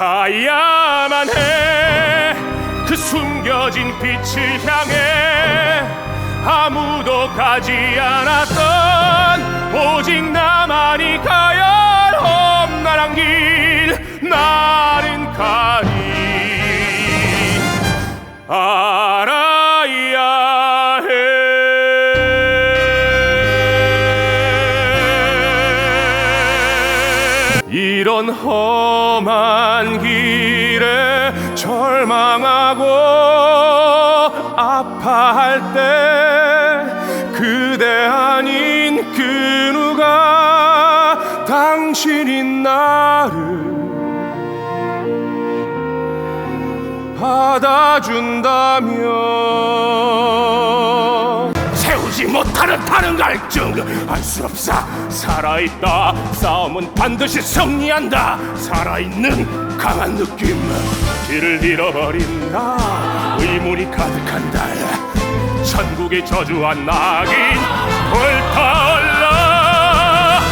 가야만 해. 그 숨겨진 빛을 향해 아무도 가지 않았던 오직 나만이 가 이런 험한 길에 절망하고 아파할 때 그대 아닌 그 누가 당신이 나를 받아준다면 세우지 못하는 다른 갈증. 없어 살아있다. 싸움은 반드시 승리한다. 살아있는 강한 느낌. 길을 잃어버린 나 의문이 가득한 달 천국의 저주한 낙인 불타